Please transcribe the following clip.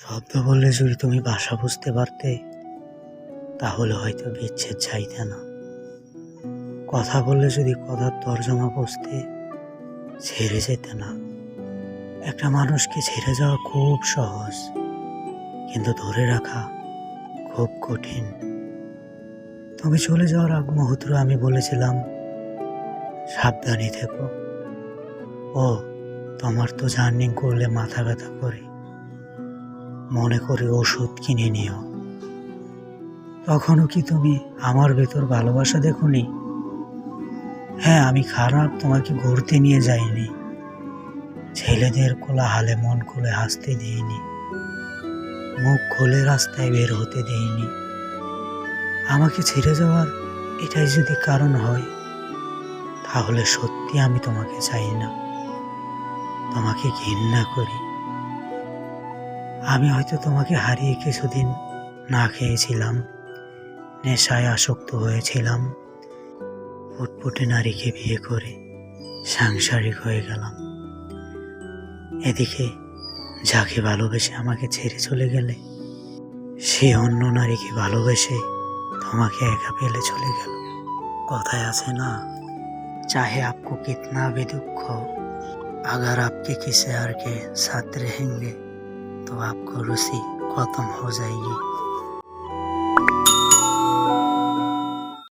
শব্দ বললে যদি তুমি ভাষা বুঝতে পারতে, তাহলে হয়তো বিচ্ছেদ চাইতে না। কথা বললে যদি কথার তর্জমা বুঝতে, ছেড়ে যেতে না। একটা মানুষকে ছেড়ে যাওয়া খুব সহজ, কিন্তু ধরে রাখা খুব কঠিন। তুমি চলে যাওয়ার আগ মুহূর্ত আমি বলেছিলাম, সাবধানে থেকো। ও, তোমার তো জার্নি করলে মাথা ব্যথা করে। মনে করে ওষুধ কিনে নিও। তখনও কি তুমি আমার ভেতর ভালোবাসা দেখোনি? হ্যাঁ আমি খারাপ তোমাকে ঘুরতে নিয়ে যাইনি। ছেলেদের কোলাহালে মন খুলে হাসতে দিইনি। মুখ খুলে রাস্তায় বের হতে দিইনি। আমাকে ছেড়ে যাওয়ার এটাই যদি কারণ হয়, তাহলে সত্যি আমি তোমাকে চাই না। তোমাকে ঘৃণা করি। আমি হয়তো তোমাকে হারিয়ে কিছুদিন না খেয়েছিলাম নেশায় আসক্ত হয়েছিলাম ফুটফুটে নারীকে বিয়ে করে সাংসারিক হয়ে গেলাম এদিকে যাকে ভালোবেসে আমাকে ছেড়ে চলে গেলে সে অন্য নারীকে ভালোবেসে তোমাকে একা ফেলে চলে গেল কথায় আছে না चाहे आपको कितना भी दुख हो अगर आपके किसी और के साथ रहेंगे तो आपको रुचि खत्म हो जाएगी